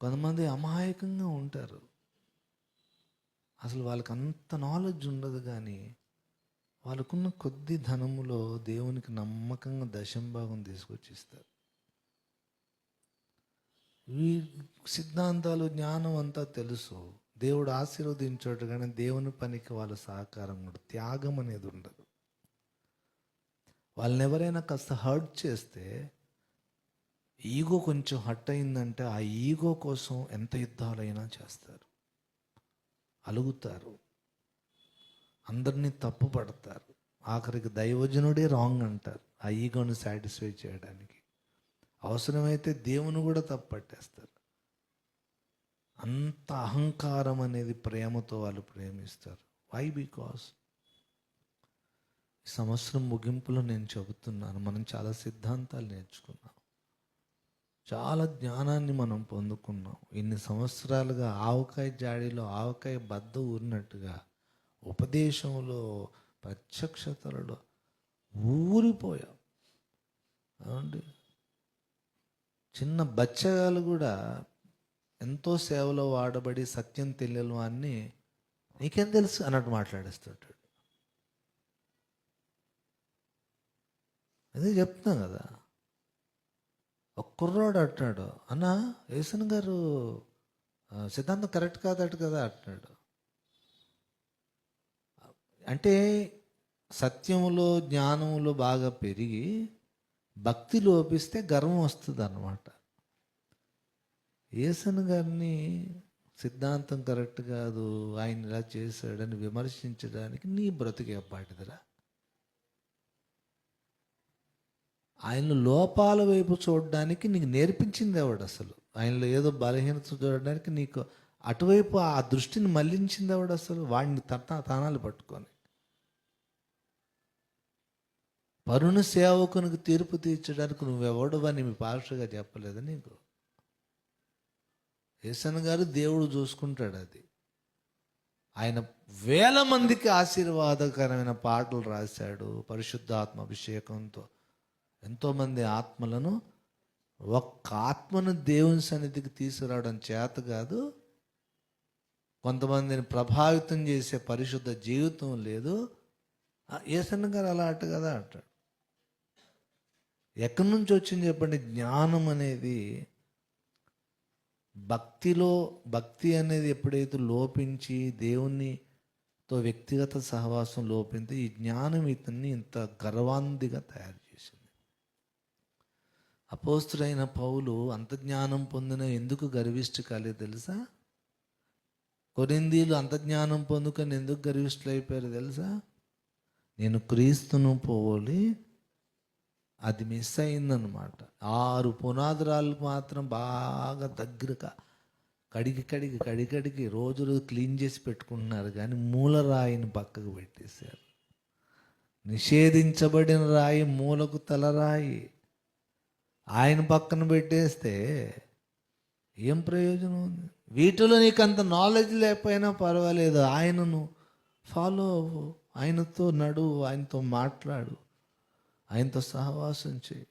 కొంతమంది అమాయకంగా ఉంటారు. అసలు వాళ్ళకి అంత నాలెడ్జ్ ఉండదు కానీ వాళ్ళకున్న కొద్ది ధనములో దేవునికి నమ్మకంగా దశంభాగం తీసుకొచ్చి ఇస్తారు సిద్ధాంతాలు జ్ఞానం అంతా తెలుసు. దేవుడు ఆశీర్వదించాడు కానీ దేవుని పనికి వాళ్ళ సహకారం కూడా త్యాగం అనేది ఉండదు. వాళ్ళని ఎవరైనా కాస్త హర్ట్ చేస్తే ఈగో కొంచెం హట్ అయిందంటే ఆ ఈగో కోసం ఎంత యుద్ధాలైనా చేస్తారు. అలుగుతారు. అందరినీ తప్పు పడతారు. ఆఖరికి దైవజనుడే రాంగ్ అంటారు ఆ ఈగోని సాటిస్ఫై చేయడానికి. అవసరమైతే దేవుని కూడా తప్పు పట్టేస్తారు. అంత అహంకారం అనేది ప్రేమతో వాళ్ళు ప్రేమిస్తారు. వై బికాస్ సంవత్సరం ముగింపులో నేను చెబుతున్నాను. మనం చాలా సిద్ధాంతాలు నేర్చుకున్నాం. చాలా జ్ఞానాన్ని మనం పొందుకున్నాం. ఇన్ని సంవత్సరాలుగా ఆవకాయ జాడీలో ఆవకాయ బద్ద ఊరినట్టుగా ఉపదేశంలో ప్రత్యక్షతలలో ఊరిపోయాం. ఏమండి? చిన్న బచ్చగాలు కూడా ఎంతో సేవలో వాడబడి సత్యం తెలియని నీకేం తెలుసు అన్నట్టు మాట్లాడేస్తుంటాడు అదే చెప్తున్నాం కదా. ఒక కుర్రోడు అంటున్నాడు అన్న యేసన్ గారు సిద్ధాంతం కరెక్ట్ కాదట కదా అంటున్నాడు. అంటే సత్యములో జ్ఞానములో బాగా పెరిగి భక్తి లోపిస్తే గర్వం వస్తుంది అన్నమాట యేసన్ గారిని సిద్ధాంతం కరెక్ట్ కాదు ఆయన ఇలా చేశాడని విమర్శించడానికి నీ బ్రతికే పాటిదిరా? ఆయన లోపాల వైపు చూడడానికి నీకు నేర్పించింది ఎవడు అసలు? ఆయనలో ఏదో బలహీనత చూడడానికి నీకు అటువైపు ఆ దృష్టిని మళ్ళించింది ఎవడు అసలు? వాడిని తన తానాలు పట్టుకొని. పరుణ సేవకునికి తీర్పు తీర్చడానికి నువ్వెవడవని మీ పార్షగా చెప్పలేదు నీకు? యేసన్ గారు దేవుడు చూసుకుంటాడు అది. ఆయన వేల మందికి ఆశీర్వాదకరమైన పాటలు రాశాడు పరిశుద్ధాత్మ అభిషేకంతో ఎంతోమంది ఆత్మలను ఒక్క ఆత్మను దేవుని సన్నిధికి తీసుకురావడం చేత కాదు కొంతమందిని ప్రభావితం చేసే పరిశుద్ధ జీవితం లేదు. ఆ, యేసన్న గారు అలా అట్టు కదా అంటాడు. ఎక్కడి నుంచి వచ్చింది చెప్పండి? జ్ఞానం అనేది భక్తిలో భక్తి అనేది ఎప్పుడైతే లోపించి దేవునితో వ్యక్తిగత సహవాసం లోపించి ఈ జ్ఞానం ఇతన్ని ఇంత గర్వాంధిగా తయారు చేసింది. అపోస్తుడైన పౌలు అంతజ్ఞానం పొందిన ఎందుకు గర్విష్టి కాలేదు తెలుసా? కొరిందీలు అంతజ్ఞానం పొందుకొని ఎందుకు గర్విష్ఠులు అయిపోయారు తెలుసా? నేను క్రీస్తును పోలి అది మిస్ అయిందనమాట ఆరు పునాదురాలకు మాత్రం బాగా దగ్గరగా కడిగి కడిగి కడిగడిగి రోజు రోజు క్లీన్ చేసి పెట్టుకుంటున్నారు కానీ మూల రాయిని పక్కకు పెట్టేశారు. నిషేధించబడిన రాయి మూలకు తలరాయి ఆయన పక్కన పెట్టేస్తే ఏం ప్రయోజనం ఉంది? వీటిలో నీకు అంత నాలెడ్జ్ లేకపోయినా పర్వాలేదు. ఆయనను ఫాలో అవ్వు. ఆయనతో నడు ఆయనతో మాట్లాడు. ఆయనతో సహవాసం చేయి.